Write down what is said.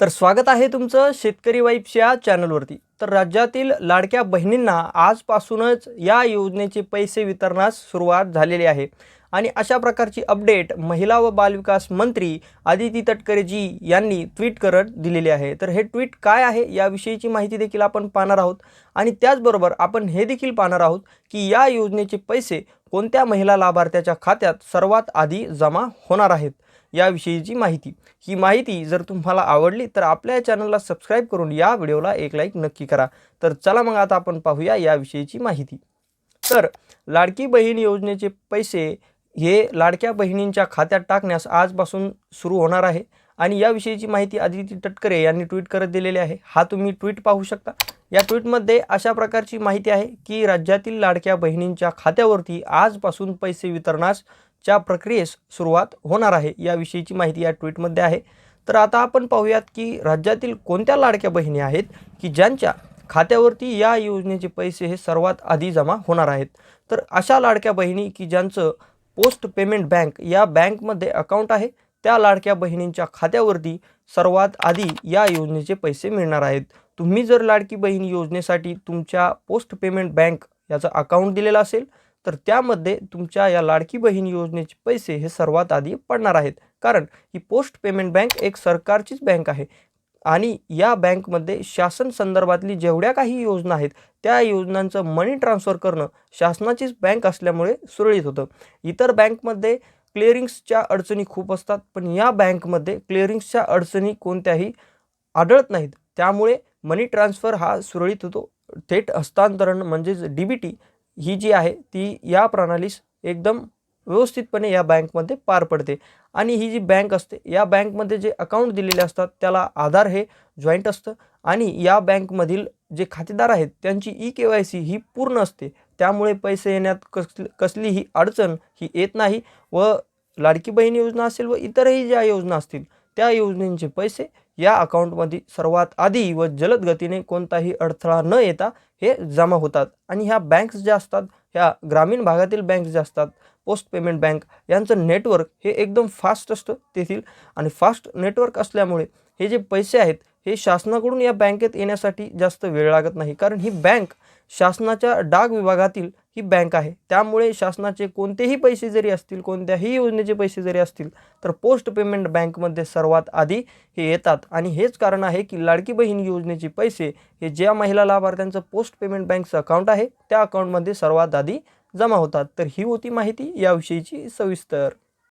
तर स्वागत आहे तुमचं शेतकरी वाईफच्या चॅनलवरती. तर राज्यातील लाडक्या बहिणींना आजपासूनच या योजनेचे पैसे वितरणास सुरुवात झालेली आहे. आणि अशा प्रकारची अपडेट महिला व बालविकास मंत्री आदिती तटकरेजी यांनी ट्विट करत दिलेली आहे. तर हे ट्विट काय आहे याविषयीची माहिती देखील आपण पाहणार आहोत. आणि त्याचबरोबर आपण हे देखील पाहणार आहोत की या योजनेचे पैसे कोणत्या महिला लाभार्थ्याच्या खात्यात सर्वात आधी जमा होणार आहेत? याविषयीची माहिती. ही माहिती जर तुम्हाला आवडली तर आपल्या चॅनलला सबस्क्राईब करून या व्हिडिओला एक लाईक नक्की करा. तर चला मग आता आपण पाहूया याविषयीची माहिती. तर लाडकी बहीण योजनेचे पैसे हे लाडक्या बहिणींच्या खात्यात टाकण्यास आजपासून सुरू होणार आहे. आणि याविषयीची माहिती आदिती तटकरे यांनी ट्विट करत दिलेली आहे. हा तुम्ही ट्विट पाहू शकता. या ट्विटमध्ये अशा प्रकारची माहिती आहे की राज्यातील लाडक्या बहिणींच्या खात्यावरती आजपासून पैसे वितरणास च्या प्रक्रियेस सुरुवात होणार आहे याविषयीची माहिती या ट्विटमध्ये आहे. तर आता आपण पाहूयात की राज्यातील कोणत्या लाडक्या बहिणी आहेत की ज्यांच्या खात्यावरती या योजनेचे पैसे हे सर्वात आधी जमा होणार आहेत? तर अशा लाडक्या बहिणी की ज्यांचं पोस्ट पेमेंट बँक या बँकमध्ये अकाउंट आहे त्या लाडक्या बहिणींच्या खात्यावरती सर्वात आधी या योजनेचे पैसे मिळणार आहेत. तुम्ही जर लाडकी बहीण योजनेसाठी तुमच्या पोस्ट पेमेंट बँक याचं अकाउंट दिलेलं असेल तर त्यामध्ये तुमच्या या लाडकी बहीण योजनेचे पैसे हे सर्वात आधी पडणार आहेत. कारण ही पोस्ट पेमेंट बँक एक सरकारचीच बँक आहे आणि या बँकमध्ये शासन संदर्भातली जेवढ्या काही योजना आहेत त्या योजनांचं मनी ट्रान्सफर करणं शासनाचीच बँक असल्यामुळे सुरळीत होतं. इतर बँकमध्ये क्लिअरिंग्सच्या अडचणी खूप असतात पण या बँकमध्ये क्लिअरिंग्सच्या अडचणी कोणत्याही आढळत नाहीत. त्यामुळे मनी ट्रान्सफर हा सुरळीत होतो. थेट हस्तांतरण म्हणजेच डी बी टी ही जी आहे ती या प्रणालीस एकदम व्यवस्थितपणे या बँकमध्ये पार पडते. आणि ही जी बँक असते या बँकमध्ये जे अकाउंट दिलेले असतात त्याला आधार हे जॉईंट असतं. आणि या बँकमधील जे खातेदार आहेत त्यांची ई के वाय सी ही पूर्ण असते. त्यामुळे पैसे येण्यात कसली कसलीही अडचण ही येत नाही व लाडकी बहीण योजना असेल व इतरही ज्या योजना असतील त्या योजनेचे पैसे या अकाउंटमध्ये सर्वात आधी व जलद गतीने कोणताही अडथळा न येता हे जमा होतात. आणि ह्या बँक्स ज्या असतात ह्या ग्रामीण भागातील बँक्स ज्या असतात पोस्ट पेमेंट बँक यांचं नेटवर्क हे एकदम फास्ट असतं तेथील. आणि फास्ट नेटवर्क असल्यामुळे हे जे पैसे आहेत हे शासनाकडून या बँकेत येण्यासाठी जास्त वेळ लागत नाही. कारण ही बँक शासनाच्या डाक विभागातील ही बँक आहे. त्यामुळे शासनाचे कोणतेही पैसे जरी असतील कोणत्याही योजनेचे पैसे जरी असतील तर पोस्ट पेमेंट बँकमध्ये सर्वात आधी हे येतात. आणि हेच कारण आहे की लाडकी बहीण योजनेचे पैसे हे ज्या महिला लाभार्थ्यांचं पोस्ट पेमेंट बँकचं अकाउंट आहे त्या अकाउंटमध्ये सर्वात आधी जमा होतात. तर ही होती माहिती याविषयीची सविस्तर.